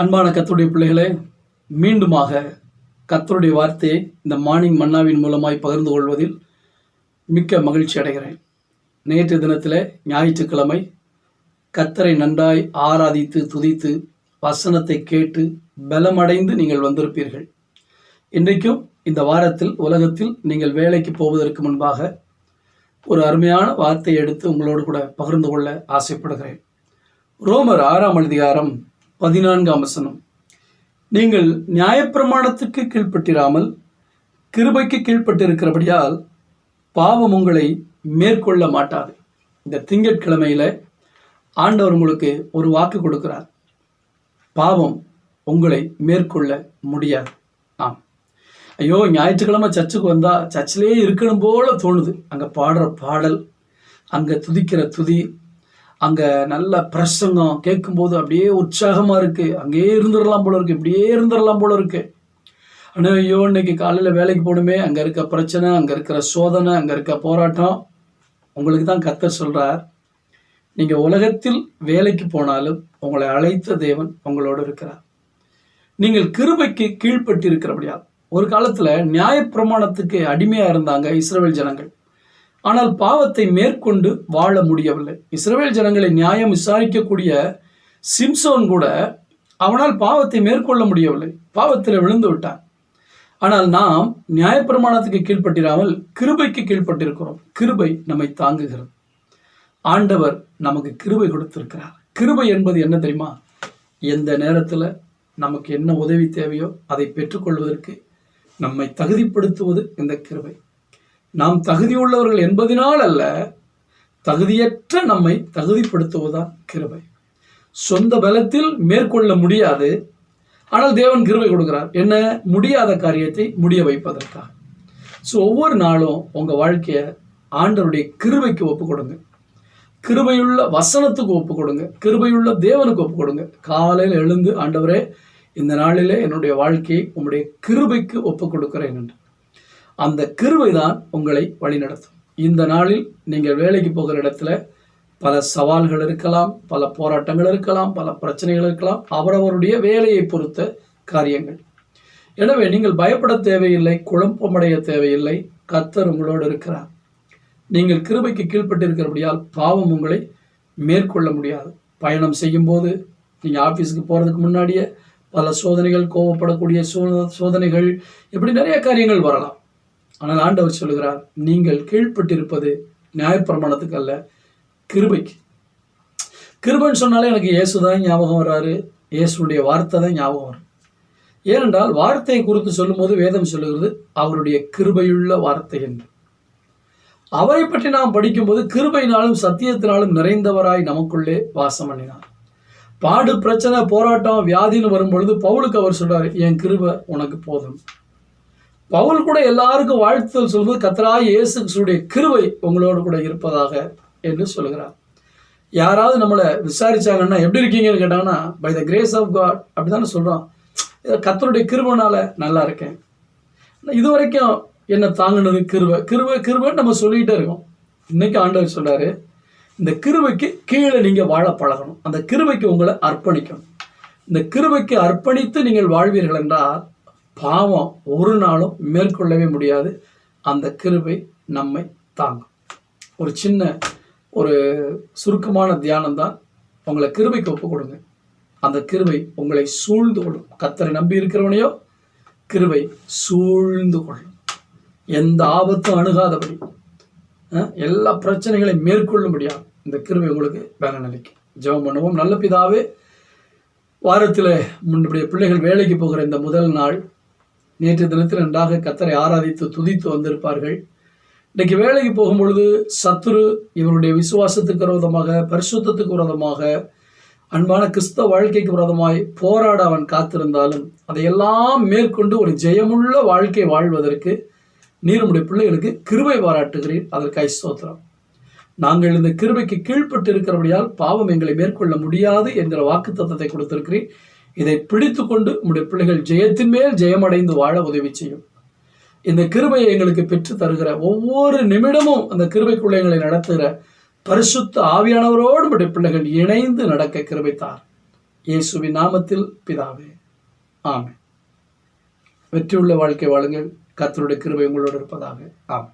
அன்பான கத்தருடைய பிள்ளைகளே மீண்டுமாக கத்தருடைய வார்த்தையை இந்த மார்னிங் மன்னாவின் மூலமாய் பகிர்ந்து கொள்வதில் மிக்க மகிழ்ச்சி அடைகிறேன். நேற்று தினத்தில் ஞாயிற்றுக்கிழமை கத்தரை நன்றாய் ஆராதித்து துதித்து வசனத்தை கேட்டு பலமடைந்து நீங்கள் வந்திருப்பீர்கள். இன்றைக்கும் இந்த வாரத்தில் உலகத்தில் நீங்கள் வேலைக்கு போவதற்கு முன்பாக ஒரு அருமையான வார்த்தையை எடுத்து உங்களோடு கூட பகிர்ந்து கொள்ள ஆசைப்படுகிறேன். ரோமர் ஆறாம் அதிகாரம் பதினான்காம் வசனம். நீங்கள் நியாயப்பிரமாணத்துக்கு கீழ்ப்பட்டிராமல் கிருபைக்கு கீழ்ப்பட்டிருக்கிறபடியால் பாவம் உங்களை மேற்கொள்ள மாட்டாது. இந்த திங்கட்கிழமையில ஆண்டவர் உங்களுக்கு ஒரு வாக்கு கொடுக்கிறார். பாவம் உங்களை மேற்கொள்ள முடியாது. ஆம். ஐயோ ஞாயிற்றுக்கிழமை சர்ச்சுக்கு வந்தா சர்ச்சிலே இருக்கணும் போல தோணுது. அங்க பாடுற பாடல் அங்க துதிக்கிற துதி அங்க நல்ல பிரசங்கம் கேட்கும்போது அப்படியே உற்சாகமா இருக்கு. அங்கேயே இருந்துடலாம் போல இருக்கு. இப்படியே இருந்துடலாம் போல இருக்கு. ஆனால் ஐயோ இன்னைக்கு காலையில் வேலைக்கு போகணுமே. அங்கே இருக்க பிரச்சனை அங்கே இருக்கிற சோதனை அங்கே இருக்க போராட்டம். உங்களுக்கு தான் கத்த சொல்கிறார் நீங்கள் உலகத்தில் வேலைக்கு போனாலும் உங்களை அழைத்த தேவன் உங்களோடு இருக்கிறார். நீங்கள் கிருபைக்கு கீழ்பட்டு இருக்கிறபடியால் ஒரு காலத்தில் நியாயப்பிரமாணத்துக்கு அடிமையாக இருந்தாங்க இஸ்ரவேல் ஜனங்கள். ஆனால் பாவத்தை மேற்கொண்டு வாழ முடியவில்லை. இஸ்ரவேல் ஜனங்களை நியாயம் விசாரிக்கக்கூடிய சிம்சோன் கூட அவனால் பாவத்தை மேற்கொள்ள முடியவில்லை. பாவத்தில் விழுந்து விட்டான். ஆனால் நாம் நியாயப்பிரமாணத்துக்கு கீழ்ப்பட்டிராமல் கிருபைக்கு கீழ்ப்பட்டிருக்கிறோம். கிருபை நம்மை தாங்குகிறது. ஆண்டவர் நமக்கு கிருபை கொடுத்திருக்கிறார். கிருபை என்பது என்ன தெரியுமா? எந்த நேரத்தில் நமக்கு என்ன உதவி தேவையோ அதை பெற்றுக்கொள்வதற்கு நம்மை தகுதிப்படுத்துவது இந்த கிருபை. நாம் தகுதியுள்ளவர்கள் என்பதனால் அல்ல தகுதியற்ற நம்மை தகுதிப்படுத்துவதுதான் கிருபை. சொந்த பலத்தில் மேற்கொள்ள முடியாது ஆனால் தேவன் கிருபை கொடுக்கிறார். என்ன? முடியாத காரியத்தை முடிய வைப்பதற்காக. ஸோ ஒவ்வொரு நாளும் உங்கள் வாழ்க்கையை ஆண்டவருடைய கிருபைக்கு ஒப்பு கொடுங்க கிருபையுள்ள வசனத்துக்கு ஒப்பு கொடுங்க. கிருபையுள்ள தேவனுக்கு ஒப்பு கொடுங்க. காலையில் எழுந்து ஆண்டவரே இந்த நாளிலே என்னுடைய வாழ்க்கையை உங்களுடைய கிருபைக்கு ஒப்பு கொடுக்கிறேன் என்று. அந்த கிருபை தான் உங்களை வழிநடத்தும். இந்த நாளில் நீங்கள் வேலைக்கு போகிற இடத்துல பல சவால்கள் இருக்கலாம் பல போராட்டங்கள் இருக்கலாம் பல பிரச்சனைகள் இருக்கலாம் அவரவருடைய வேலையை பொறுத்த காரியங்கள். எனவே நீங்கள் பயப்பட தேவையில்லை குழப்பமடைய தேவையில்லை. கத்தர் உங்களோடு இருக்கிறார். நீங்கள் கிருபைக்கு கீழ்ப்பட்டிருக்கிறபடியால் பாவம் உங்களை மேற்கொள்ள முடியாது. பயணம் செய்யும்போது நீங்கள் ஆஃபீஸுக்கு போகிறதுக்கு முன்னாடியே பல சோதனைகள் கோவப்படக்கூடிய சோ சோதனைகள் இப்படி நிறைய காரியங்கள் வரலாம். ஆனால் ஆண்டவர் சொல்லுகிறார் நீங்கள் கீழ்ப்பட்டிருப்பது நியாயப்பிரமாணத்துக்கு அல்ல கிருபைக்கு. கிருபைன்னு சொன்னாலே எனக்கு இயேசு தான் ஞாபகம் வர்றாரு. இயேசுடைய வார்த்தை தான் ஞாபகம் வரும். ஏனென்றால் வார்த்தையை குறித்து சொல்லும்போது வேதம் சொல்லுகிறது அவருடைய கிருபையுள்ள வார்த்தை என்று. அவரை பற்றி நாம் படிக்கும்போது கிருபையினாலும் சத்தியத்தினாலும் நிறைந்தவராய் நமக்குள்ளே வாசம் பண்ணினார். பாடு பிரச்சனை போராட்டம் வியாதின்னு வரும்பொழுது பவுலுக்கு அவர் சொல்றாரு என் கிருபை உனக்கு போதும். பவுல் கூட எல்லாருக்கும் வாழ்த்துதல் சொல்வது கத்தராய் இயேசு கிருவை உங்களோடு கூட இருப்பதாக என்று சொல்கிறார் யாராவது நம்மளை விசாரிச்சாங்கன்னா எப்படி இருக்கீங்கன்னு கேட்டாங்கன்னா by the grace of God அப்படி தானே சொல்கிறோம் கத்தருடைய கிருபனால நல்லா இருக்கேன். இது வரைக்கும் என்ன தாங்கினது? கிருவை கிருவை கிருவைன்னு நம்ம சொல்லிகிட்டே இருக்கோம். இன்னைக்கு ஆண்டவர் சொன்னார் இந்த கிருவைக்கு கீழே நீங்கள் வாழ பழகணும். அந்த கிருவைக்கு உங்களை அர்ப்பணிக்கணும். இந்த கிருவைக்கு அர்ப்பணித்து நீங்கள் வாழ்வீர்கள் என்றால் பாவம் ஒரு நாளும் மேற்கொள்ளவே முடியாது. அந்த கிருவை நம்மை தாங்கும். ஒரு சின்ன ஒரு சுருக்கமான தியானம் தான். உங்களை கிருபைக்கு ஒப்பு கொடுங்க அந்த கிருவை உங்களை சூழ்ந்து கொள்ளும். கத்தரை நம்பி இருக்கிறவனையோ கிருவை சூழ்ந்து கொள்ளும். எந்த ஆபத்தும் அணுகாதபடி எல்லா பிரச்சனைகளையும் மேற்கொள்ளும்படியாக இந்த கிருமி உங்களுக்கு பலன் அளிக்கும். ஜெபம் பண்ணுவோம். நல்ல பிதாவே வாரத்தில் முன்னுடைய பிள்ளைகள் வேலைக்கு போகிற இந்த முதல் நாள் நேற்று தினத்தில் நன்றாக கத்தரை ஆராதித்து துதித்து வந்திருப்பார்கள். இன்றைக்கு வேலைக்கு போகும்பொழுது சத்துரு இவருடைய விசுவாசத்துக்கு விரோதமாக பரிசுத்தத்துக்கு விரோதமாக அன்பான கிறிஸ்தவ வாழ்க்கைக்கு விரோதமாய் போராட அவன் காத்திருந்தாலும் அதையெல்லாம் மேற்கொண்டு ஒரு ஜெயமுள்ள வாழ்க்கை வாழ்வதற்கு நீர் உடைய பிள்ளைகளுக்கு கிருபை பாராட்டுகிறேன். அதற்காய் ஸ்தோத்திரம். நாங்கள் இந்த கிருபைக்கு கீழ்ப்பட்டு இருக்கிறபடியால் பாவம் எங்களை மேற்கொள்ள முடியாது என்கிற வாக்கு தத்தத்தை கொடுத்திருக்கிறேன். இதை பிடித்து கொண்டு உம்முடைய பிள்ளைகள் ஜெயத்தின் மேல் ஜெயமடைந்து வாழ உதவி செய்யும். இந்த கிருபையை எங்களுக்கு பெற்று தருகிற ஒவ்வொரு நிமிடமும் அந்த கிருபைக்குள்ள எங்களை நடத்துகிற பரிசுத்த ஆவியானவரோடு உடைய பிள்ளைகள் இணைந்து நடக்க கிருபைத்தார். இயேசுவின் நாமத்தில் பிதாவே. ஆமே வெற்றியுள்ள வாழ்க்கை வாழுங்கள். கத்தருடைய கிருபை உங்களோடு இருப்பதாக. ஆம்